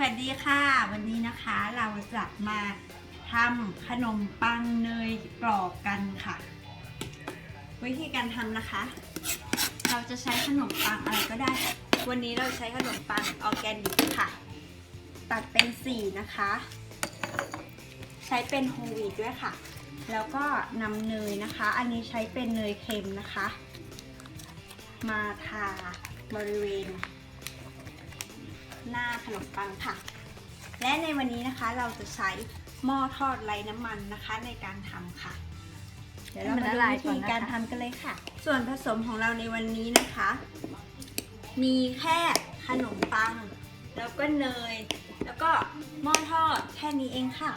สวัสดีค่ะ วันนี้นะคะเราจะมาทำขนมปังเนยกรอบกันค่ะ วิธีการทำนะคะ เราจะใช้ขนมปังอะไรก็ได้ วันนี้เราใช้ขนมปังออร์แกนิกค่ะ ตัดเป็นสี่นะคะ ใช้เป็นโฮลวีด้วยค่ะ แล้วก็นำเนยนะคะ อันนี้ใช้เป็นเนยเค็มนะคะ มาทาบริเวณ หน้าขนมปังค่ะ และในวันนี้นะคะเราจะใช้หม้อทอดไร้น้ำมันนะคะในการทำค่ะ เดี๋ยวเรามาดูวิธีการทำกันเลยค่ะ ส่วนผสมของเราในวันนี้นะคะ มีแค่ขนมปัง แล้วก็เนย แล้วก็หม้อทอดแค่นี้เองค่ะ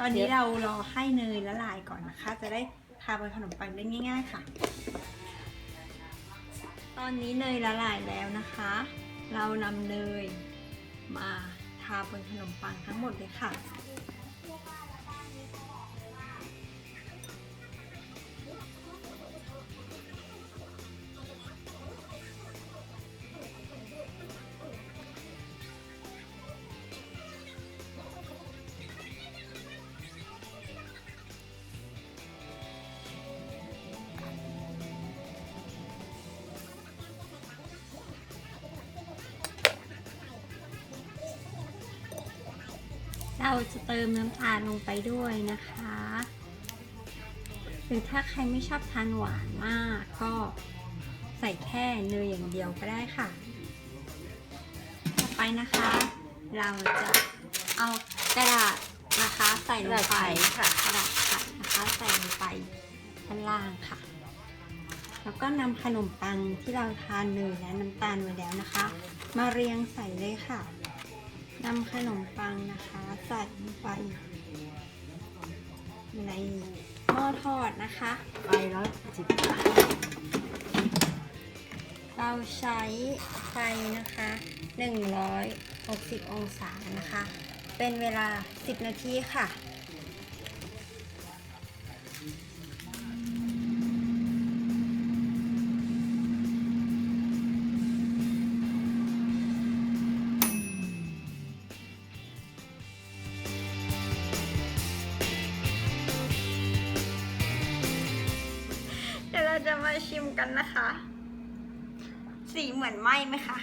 ตอนนี้เรารอให้เนยละลายก่อนนะคะ จะได้ทาบนขนมปังได้ง่าย ๆ ค่ะ ตอนนี้เนยละลายแล้วนะคะ เรานำเนยมาทาบนขนมปังทั้งหมดเลยค่ะ เราจะเติมน้ำตาลลงไปด้วยนะคะ หรือถ้าใครไม่ชอบทานหวานมาก ก็ใส่แค่เนยอย่างเดียวก็ได้ค่ะ ต่อไปนะคะ เราจะเอากระดาษนะคะใส่ลงไปค่ะ กระดาษไข่นะคะใส่ลงไปด้านล่างค่ะ แล้วก็นำขนมปังที่เราทานเนยและน้ำตาลไว้แล้วนะคะ มาเรียงใส่เลยค่ะ นำขนมปังนะคะ ใส่ลงไปในหม้อทอดนะคะ ไปร้อยสิบเราใช้ไฟนะคะ 160 องศานะคะ เป็นเวลา 10 นาทีค่ะ ชิมกันนะคะ สีเหมือนไหมไหมคะ